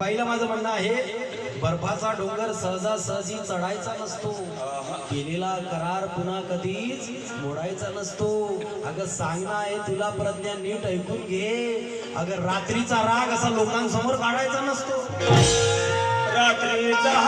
पहिलं माझं म्हणणं आहे बर्फाचा डोंगर सहजासहजी चढायचा नसतो. केलेला करार पुन्हा कधीच मोडायचा नसतो. अगं सांगणं आहे तुला प्रज्ञा नीट ऐकून घे. अगं रात्रीचा राग असा लोकांसमोर काढायचा नसतो. रात्रीचा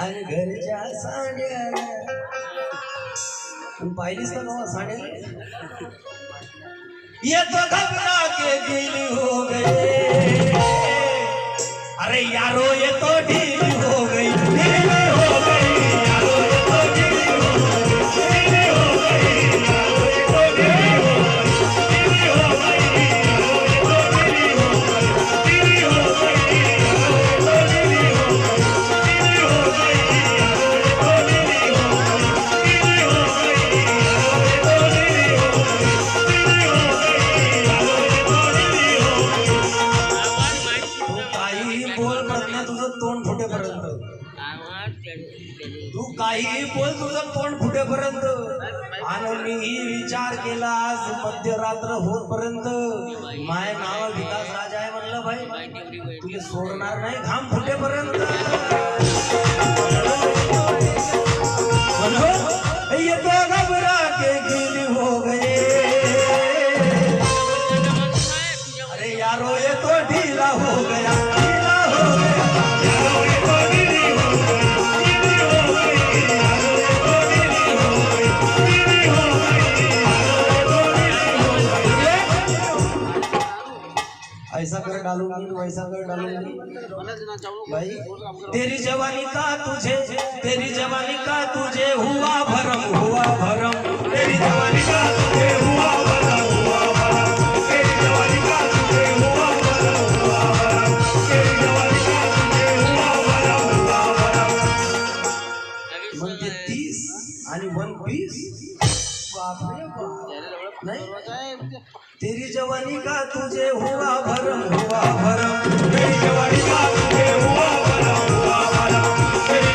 आणि घरच्या साड्या पाहिलीस का बाबा साड्या ये तो घबरा के गिली हो गए. अरे यारो ये तो ढीली हो गए. एकत्र होतपर्यंत माय नाव विकास राजा आहे म्हणलं भाई. तुला सोडणार नाही घाम फुटेपर्यंत. कर डालूँगी वैसा कर डालूँगी। भाई तेरी जवानी का तुझे तेरी जवानी का तुझे हुआ भरम हुआ भरम। तेरी जवानी का तुझे हुआ भरम हुआ भरम। तेरी जवानी का तुझे हुआ भरम हुआ भरम। तेरी जवानी का तुझे हुआ भरम हुआ भरम। म्हणजे तीस आणि वन पीस बापरे बाप। नाही. तेरी जवानी का तुझे हुआ भरम हुआ भरम? तेरी जवानी का तुझे हुआ भरम हुआ भरम? तेरी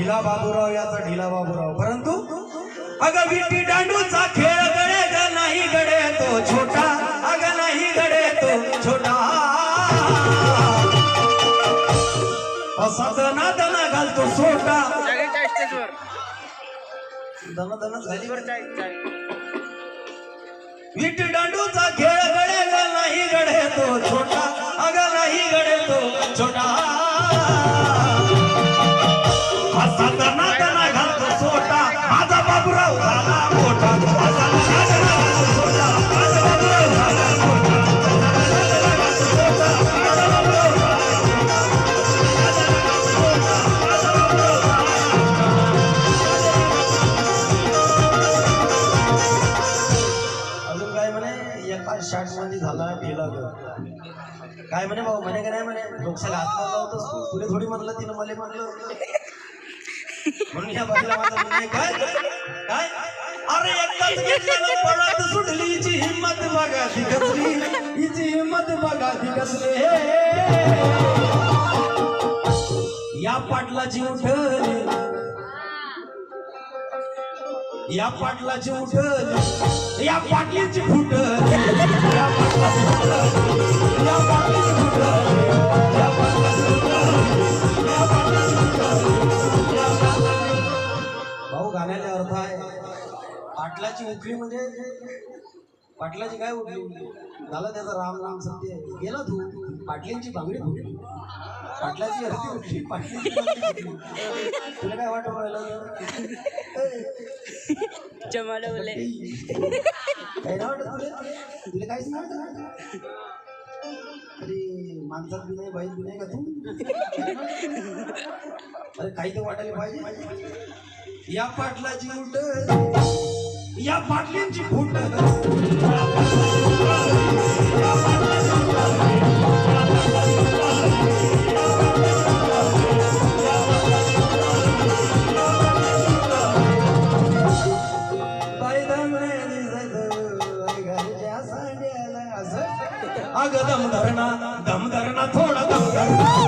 ढिला बाबूराव याचा ढिला बाबूराव. परंतु अगं विटी दांडूचा खेळ गडे ग नाही गडे तो छोटा. अगं नाही गडे तो छोटा. असा दना दना घालतो सोटा. दना दना विटी दांडूचा खेळ गडे ग नाही गडे तो छोटा. अगं नाही गडे तो छोटा. काय म्हणे? भाऊ? म्हणे का नाही म्हणे? डोक्याला हात लावतोस तू. तुला थोडी म्हणलं तिनं मला म्हणलं. म्हणून ह्या बाजूला माझं काय? काय? अरे एकदाच घेतलेलं पळत सुटली. हिची हिंमत बघा ती कसली. हिची हिंमत बघा ती कसली. हे या पाटलाची उठल. या पाटलाची उठल. या पाटलीची फुटल. या पाटलाची फुटल. या पाटलीची फुटल. या पाटलाची फुटल. पाटलाची उठली म्हणजे पाटलाची काय उठली झालं त्याचं राम राम सत्य गेला तू. पाटलींची बांगडी फुटली. पाटलाची अर्धी उठली पाटलीची तुला काय वाटत राहिलं? जमाला बोले काय नाही वाटत तुला? तुला काहीच नाही अरे माणसात बी नाही बाईत बी नाही का तू? अरे काही तर वाटायला पाहिजे. या पाटलाची उठ या पाटलींची फुट. अग दम धरणा दम धरणा थोडा दम धरणा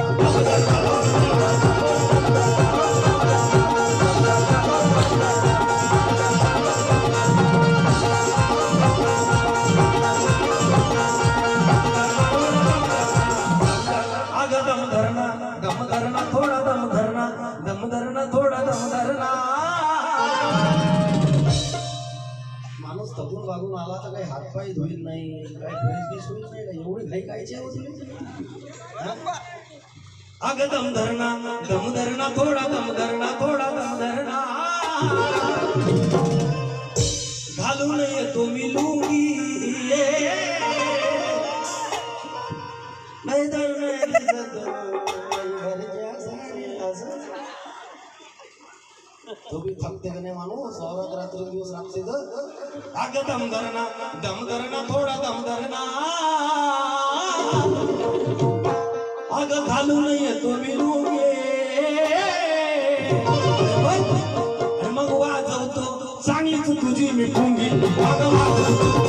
अग दम धरणा दम धरणा थोडा दम धरणा थोडा दम धरणा. घालून येतो मी लुंगी. नाही तर नाही दिसत. घरच्या तो थकते का नाही माणूस? औरत रात्र दिवस राहते तर. अग दम धरणा दम धरणा थोडा दम धरणा. सांगितलं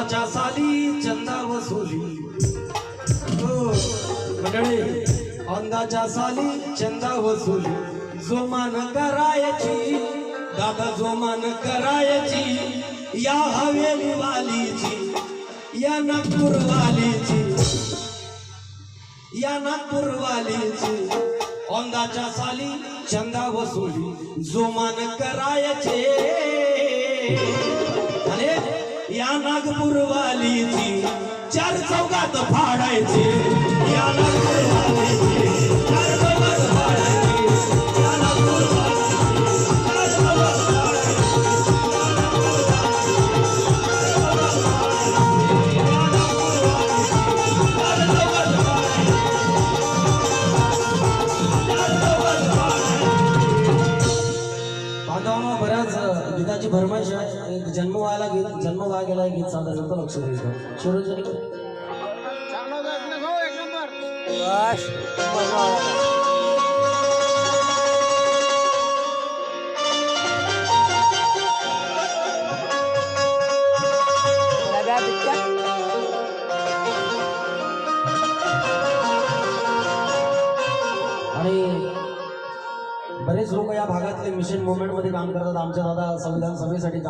तुझी साली चंदा वसुली हो, मंडळी. अंदाच्या साली चंदा वसुली. जोमान करायची दादा जोमान करायची या हवेली वालीची या नागपूर वालीची या नागपूर वालीची. साली चंदा वसुली जोमान करायचे. या नागपूर वालीची चार चौकात फाडायची. गीताची भरमाईश जन्म व्हायला गीत जन्म व्हायला गेला गीत सादर करतो लक्ष द्यायचं शिवराज मुवमेंटमध्ये काम करतात आमच्या दादा संविधान सभेसाठी. काम